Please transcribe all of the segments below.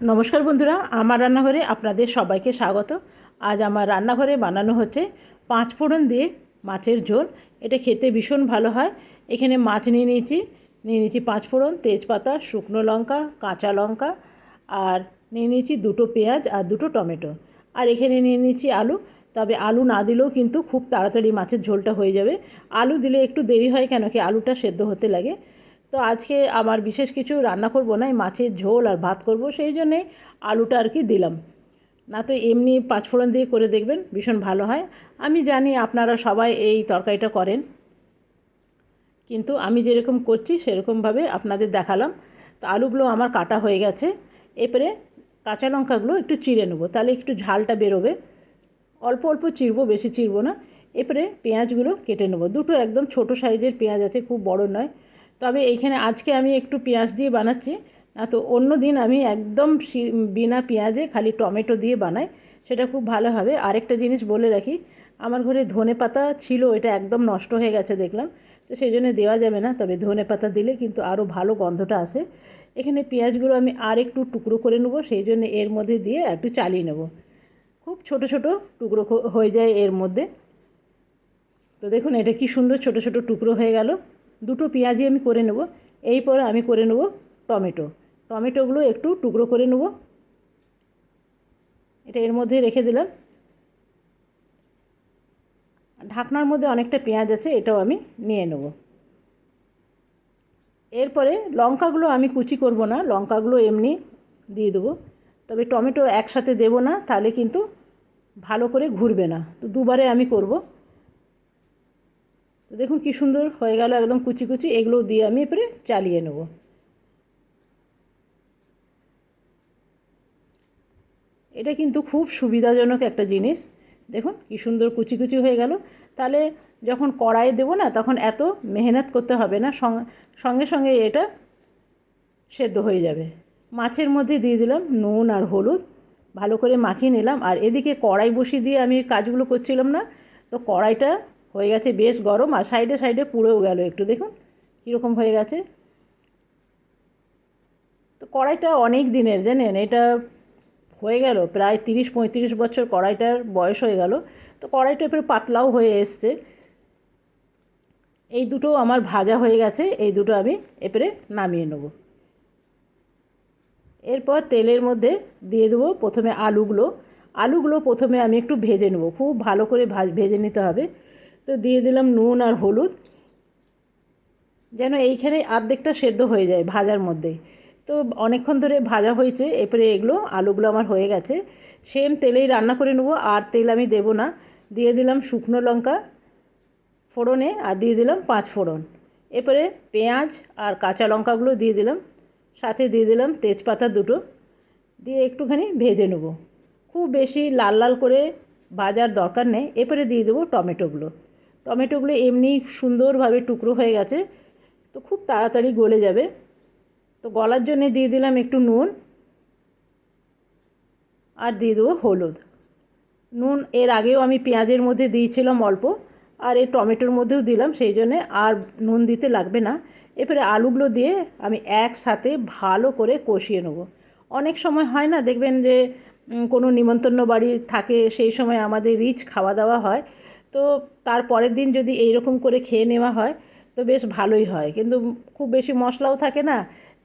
নমস্কার বন্ধুরা, আমার রান্নাঘরে আপনাদের সবাইকে স্বাগত। আজ আমার রান্নাঘরে বানানো হচ্ছে পাঁচ ফোড়ন দিয়ে মাছের ঝোল। এটা খেতে ভীষণ ভালো হয়। এখানে মাছ নিয়ে নিয়েছি নিয়ে নিয়েছি পাঁচ ফোড়ন, তেজপাতা, শুকনো লঙ্কা, কাঁচা লঙ্কা আর নিয়ে নিয়েছি দুটো পেঁয়াজ আর দুটো টমেটো। আর এখানে নিয়ে নিয়েছি আলু। তবে আলু না দিলেও কিন্তু খুব তাড়াতাড়ি মাছের ঝোলটা হয়ে যাবে। আলু দিলে একটু দেরি হয় কেন কি আলুটা সেদ্ধ হতে লাগে। তো আজকে আমার বিশেষ কিছু রান্না করব না, এই মাছের ঝোল আর ভাত করব, সেই জন্যে আলুটা আর কি দিলাম। না তো এমনি পাঁচফোড়ন দিয়ে করে দেখবেন, ভীষণ ভালো হয়। আমি জানি আপনারা সবাই এই তরকারিটা করেন। কিন্তু আমি যেরকম করছি, সেরকমভাবে আপনাদের দেখালাম। তো আলুগুলো আমার কাটা হয়ে গেছে। এরপরে কাঁচা লঙ্কাগুলো একটু চিড়ে নেব, তাহলে একটু ঝালটা বেরোবে। অল্প অল্প চিরবো বেশি চিরবো না। এরপরে পেঁয়াজগুলো কেটে নেব। দুটো একদম ছোট সাইজের পেঁয়াজ আছে, খুব বড় নয়। তবে এইখানে আজকে আমি একটু পেঁয়াজ দিয়ে বানাচ্ছি। না তো অন্য দিন আমি একদম বিনা পেঁয়াজে খালি টমেটো দিয়ে বানাই, সেটা খুব ভালো হবে। আরেকটা জিনিস বলে রাখি, আমার ঘরে ধনে পাতা ছিল এটা একদম নষ্ট হয়ে গেছে দেখলাম, তো সেই জন্য দেওয়া যাবে না, তবে ধনে পাতা দিলে কিন্তু আরও ভালো গন্ধটা আসে। এখানে পেঁয়াজগুলো আমি আর একটু টুকরো করে নেব, সেই জন্য এর মধ্যে দিয়ে একটু চালিয়ে নেব। খুব ছোট ছোট টুকরো হয়ে যায় এর মধ্যে। তো দেখুন, এটা কি সুন্দর ছোট ছোট টুকরো হয়ে গেল। দুটো পেঁয়াজি আমি করে নেব। এই পরে আমি করে নেব টমেটো। টমেটোগুলো একটু টুকরো করে নেব। এটা এর মধ্যে রেখে দিলাম। ঢাকনার মধ্যে অনেকটা পেঁয়াজ আছে, এটাও আমি নিয়ে নেব। এরপরে লঙ্কাগুলো আমি কুচি করব না, লঙ্কাগুলো এমনি দিয়ে দেবো। তবে টমেটো একসাথে দেব না, তাহলে কিন্তু ভালো করে ঘুরবে না। তো দুবারে আমি করব। তো দেখুন কী সুন্দর হয়ে গেল একদম কুচি কুচি, এগুলো দিয়ে আমি এরপরে চালিয়ে নেব। এটা কিন্তু খুব সুবিধাজনক একটা জিনিস। দেখুন কী সুন্দর কুচি কুচি হয়ে গেল। তাহলে যখন কড়াইয়ে দেবো না, তখন এত মেহনত করতে হবে না সঙ্গে সঙ্গে এটা সেদ্ধ হয়ে যাবে। মাছের মধ্যে দিয়ে দিলাম নুন আর হলুদ, ভালো করে মাখিয়ে নিলাম। আর এদিকে কড়াই বসিয়ে দিয়ে আমি কাজগুলো করছিলাম না, তো কড়াইটা হয়ে গেছে বেশ গরম আর সাইডে সাইডে পুড়েও গেল একটু, দেখুন কীরকম হয়ে গেছে। তো কড়াইটা অনেক দিনের, জানেন? এটা হয়ে গেল প্রায় তিরিশ পঁয়ত্রিশ বছর কড়াইটার বয়স হয়ে গেল। তো কড়াইটা এরপরে পাতলাও হয়ে এসছে। এই দুটো আমার ভাজা হয়ে গেছে, এই দুটো আমি এরপরে নামিয়ে নেব। এরপর তেলের মধ্যে দিয়ে দেবো প্রথমে আলুগুলো। আলুগুলো প্রথমে আমি একটু ভেজে নেব, খুব ভালো করে ভেজে নিতে হবে। তো দিয়ে দিলাম নুন আর হলুদ। যেন এইখানে আর্ধেকটা সেদ্ধ হয়ে যায় ভাজার মধ্যে। তো অনেকক্ষণ ধরে ভাজা হয়েছে, এরপরে এগুলো, আলুগুলো আমার হয়ে গেছে। সেম তেলেই রান্না করে নেব, আর তেল আমি দেবো না। দিয়ে দিলাম শুকনো লঙ্কা ফোড়নে আর দিয়ে দিলাম পাঁচ ফোড়ন। এরপরে পেঁয়াজ আর কাঁচা লঙ্কাগুলো দিয়ে দিলাম। সাথে দিয়ে দিলাম তেজপাতা দুটো। দিয়ে একটুখানি ভেজে নেব। খুব বেশি লাল লাল করে ভাজার দরকার নেই। এরপরে দিয়ে দেবো টমেটোগুলো। টমেটোগুলো এমনি সুন্দরভাবে টুকরো হয়ে গেছে, তো খুব তাড়াতাড়ি গলে যাবে। তো গলার জন্যে দিয়ে দিলাম একটু নুন আর দিয়ে দেবো হলুদ। নুন এর আগেও আমি পেঁয়াজের মধ্যে দিয়েছিলাম অল্প আর এই টমেটোর মধ্যেও দিলাম, সেই জন্যে আর নুন দিতে লাগবে না। এরপরে আলুগুলো দিয়ে আমি একসাথে ভালো করে কষিয়ে নেব। অনেক সময় হয় না, দেখবেন যে কোনো নিমন্ত্রণ বাড়ি থাকে, সেই সময় আমাদের রিচ খাওয়া দাওয়া হয়। তো তার পরের দিন যদি এই রকম করে খেয়ে নেওয়া হয়, তো বেশ ভালোই হয়। কিন্তু খুব বেশি মশলাও থাকে না,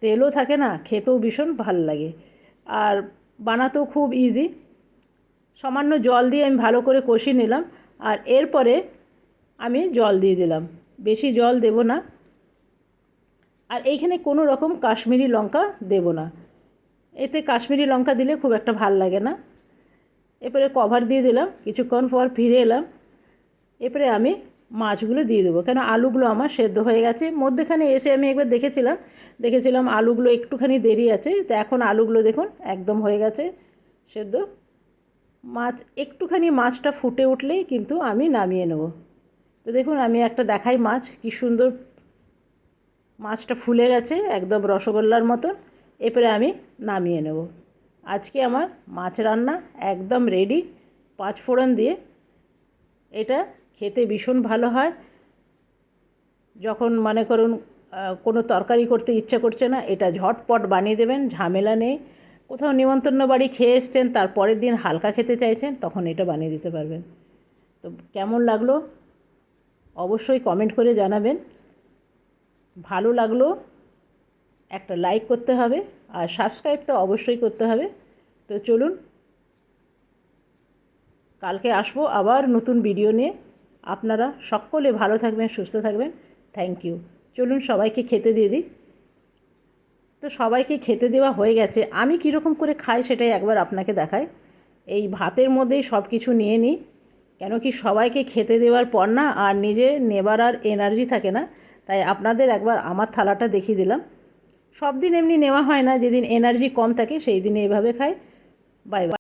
তেলও থাকে না, খেতেও ভীষণ ভালো লাগে। আর বানাতেও খুব ইজি সামান্য জল দিয়ে আমি ভালো করে কষিয়ে নিলাম, আর এরপরে আমি জল দিয়ে দিলাম। বেশি জল দেব না। আর এইখানে কোনো রকম কাশ্মীরি লঙ্কা দেব না। এতে কাশ্মীরি লঙ্কা দিলে খুব একটা ভালো লাগে না। এরপরে কভার দিয়ে দিলাম। কিছুক্ষণ পর ফিরে এলাম। এরপরে আমি মাছগুলো দিয়ে দেবো। কেন আলুগুলো আমার সেদ্ধ হয়ে গেছে। মধ্যেখানে এসে আমি একবার দেখেছিলাম দেখেছিলাম আলুগুলো একটুখানি দেরি আছে। তো এখন আলুগুলো দেখুন একদম হয়ে গেছে সেদ্ধ। মাছ, একটুখানি মাছটা ফুটে উঠলেই কিন্তু আমি নামিয়ে নেব। তো দেখুন আমি একটা দেখাই মাছ, কি সুন্দর মাছটা ফুলে গেছে একদম রসগোল্লার মতন। এরপরে আমি নামিয়ে নেব। আজকে আমার মাছ রান্না একদম রেডি পাঁচ ফোড়ন দিয়ে এটা খেতে ভীষণ ভালো হয়। যখন মনে করুন কোনো তরকারি করতে ইচ্ছা করছে না, এটা ঝটপট বানিয়ে দেবেন, ঝামেলা নেই। কোথাও নিমন্ত্রণ বাড়ি খেয়ে এসছেন, তার পরের দিন হালকা খেতে চাইছেন, তখন এটা বানিয়ে দিতে পারবেন। তো কেমন লাগল? অবশ্যই কমেন্ট করে জানাবেন। ভালো লাগল, একটা লাইক করতে হবে, আর সাবস্ক্রাইব তো অবশ্যই করতে হবে। তো চলুন, কালকে আসব আবার নতুন ভিডিও নিয়ে। আপনারা সকলে ভালো থাকবেন, সুস্থ থাকবেন। থ্যাংক ইউ চলুন সবাইকে খেতে দিয়ে দিই। তো সবাইকে খেতে দেওয়া হয়ে গেছে। আমি কীরকম করে খাই সেটাই একবার আপনাকে দেখাই। এই ভাতের মধ্যেই সব কিছু নিয়ে নিই। কেন কি সবাইকে খেতে দেওয়ার পর না আর নিজে নেবার আর এনার্জি থাকে না। তাই আপনাদের একবার আমার থালাটা দেখিয়ে দিলাম। সব দিন এমনি নেওয়া হয় না। যেদিন এনার্জি কম থাকে সেই দিনে এভাবে খাই। Bye bye